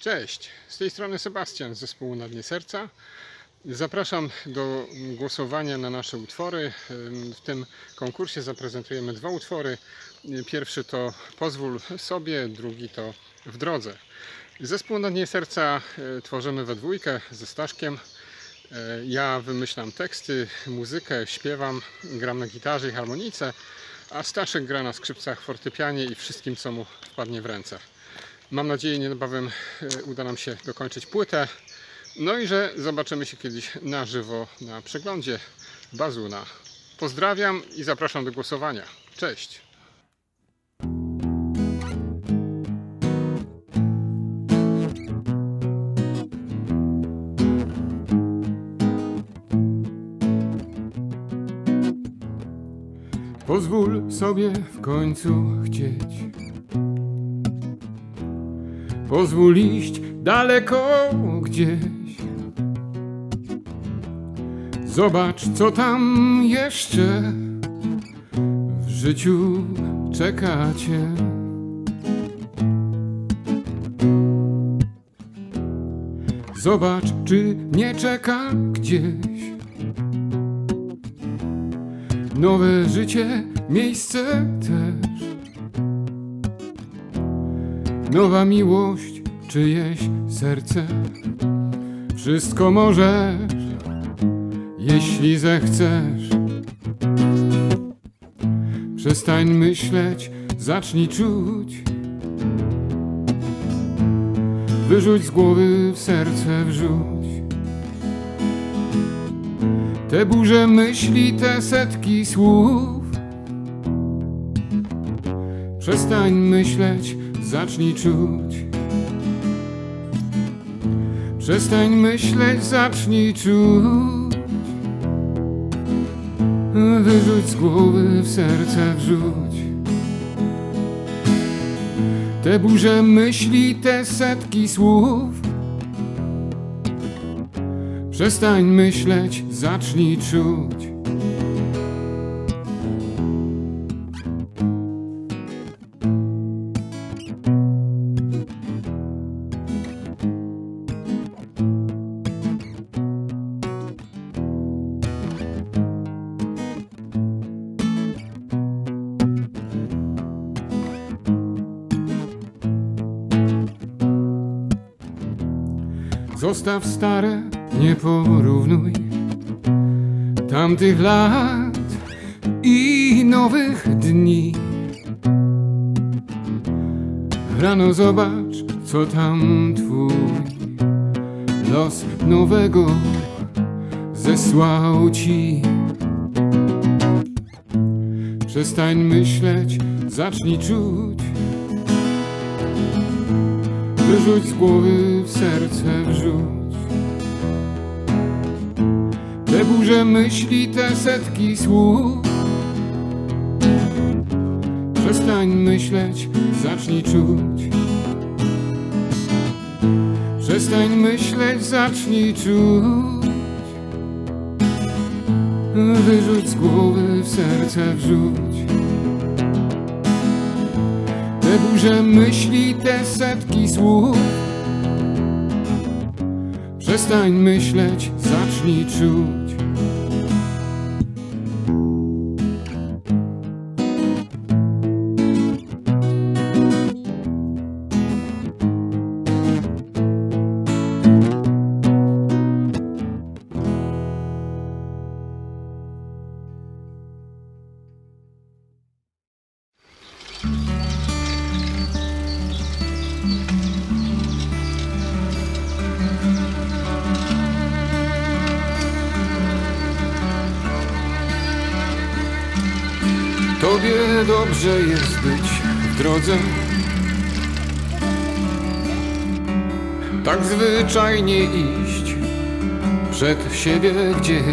Cześć, z tej strony Sebastian z zespołu Na Dnie Serca. Zapraszam do głosowania na nasze utwory. W tym konkursie zaprezentujemy dwa utwory. Pierwszy to Pozwól sobie, drugi to W drodze. Zespół Na Dnie Serca e, tworzymy we dwójkę ze Staszkiem. E, Ja wymyślam teksty, muzykę, śpiewam, gram na gitarze i harmonice, a Staszek gra na skrzypcach, fortepianie i wszystkim, co mu wpadnie w ręce. Mam nadzieję, niebawem e, uda nam się dokończyć płytę. No i że zobaczymy się kiedyś na żywo na przeglądzie Bazuna. Pozdrawiam i zapraszam do głosowania. Cześć! Pozwól sobie w końcu chcieć. Pozwól iść daleko gdzieś. Zobacz, co tam jeszcze w życiu czeka cię. Zobacz, czy nie czeka gdzieś nowe życie, miejsce. Nowa miłość, czyjeś serce. Wszystko możesz, jeśli zechcesz. Przestań myśleć, zacznij czuć. Wyrzuć z głowy w serce wrzuć. Te burze myśli, te setki słów. Przestań myśleć, zacznij czuć. Przestań myśleć, zacznij czuć. Wyrzuć z głowy w serce wrzuć. Te burze myśli, te setki słów. Przestań myśleć, zacznij czuć. Zostaw stare, nie porównuj tamtych lat i nowych dni. Rano zobacz, co tam twój los nowego zesłał ci. Przestań myśleć, zacznij czuć. Wyrzuć z głowy w serce wrzuć. Te burze myśli, te setki słów. Przestań myśleć, zacznij czuć. Przestań myśleć, zacznij czuć. Wyrzuć z głowy w serce wrzuć te burze myśli, te setki słów. Przestań myśleć, zacznij czuć Tobie dobrze jest być w drodze. Tak zwyczajnie iść przed siebie gdzieś.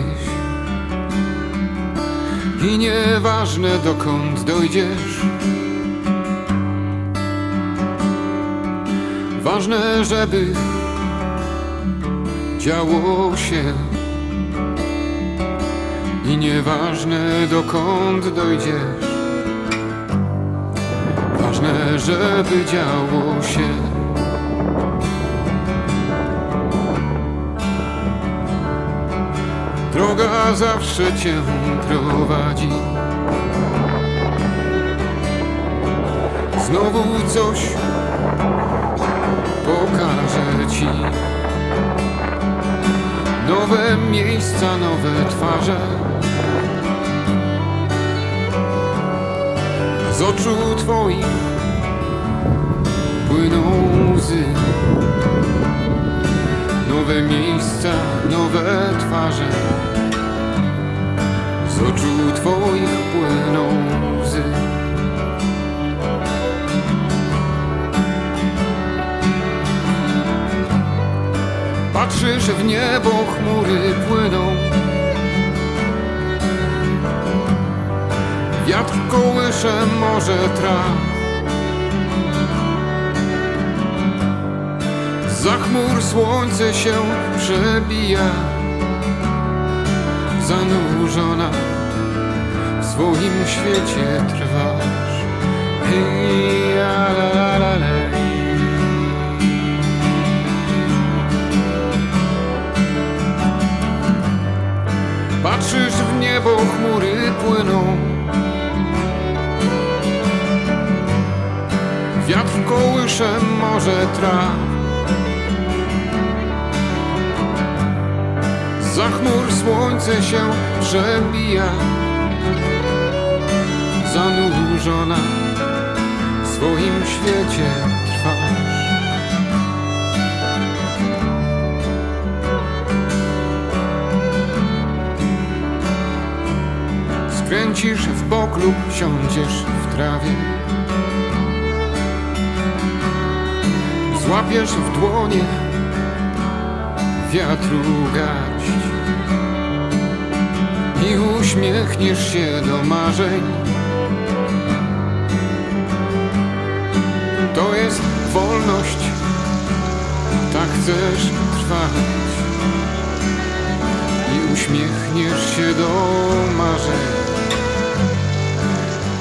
I nieważne dokąd dojdziesz. Ważne, żeby działo się. I nieważne dokąd dojdziesz ważne, żeby działo się. Droga zawsze cię prowadzi. Znowu coś pokażę ci. Nowe miejsca, nowe twarze. Z oczu twoich płyną łzy. Nowe miejsca, nowe twarze. Z oczu twoich płyną łzy. Patrzysz w niebo, chmury płyną. Wiatr kołysze morze traw. Za chmur słońce się przebija. Zanurzona w swoim świecie trwasz. Kołysze morze traw. Za chmur słońce się przebija. Zanurzona w swoim świecie trwasz. Skręcisz w bok lub siądziesz w trawie Złapiesz w dłonie wiatru garść I uśmiechniesz się do marzeń To jest wolność, tak chcesz trwać i uśmiechniesz się do marzeń.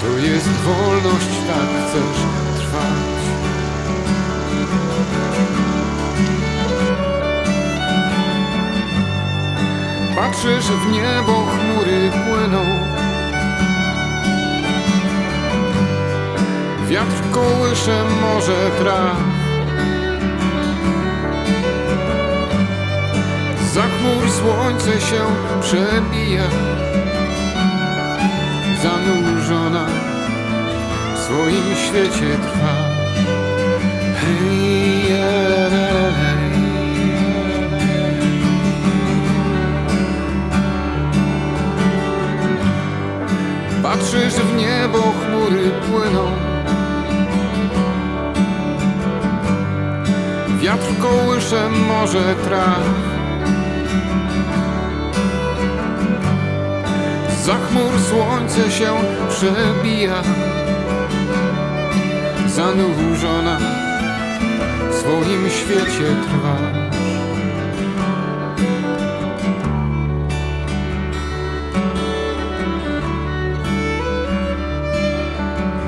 To jest wolność, tak chcesz trwać. Patrzysz w niebo, chmury płyną. Wiatr kołysze morze traw. Za chmur słońce się przebija Zanurzona w swoim świecie trwa Hej, Patrzysz w niebo, chmury płyną. Wiatr kołysze morze traw Za chmur słońce się przebija. Zanurzona w swoim świecie trwa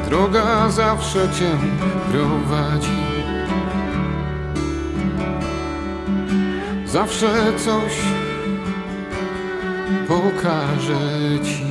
Droga zawsze cię prowadzi Zawsze coś pokażę ci.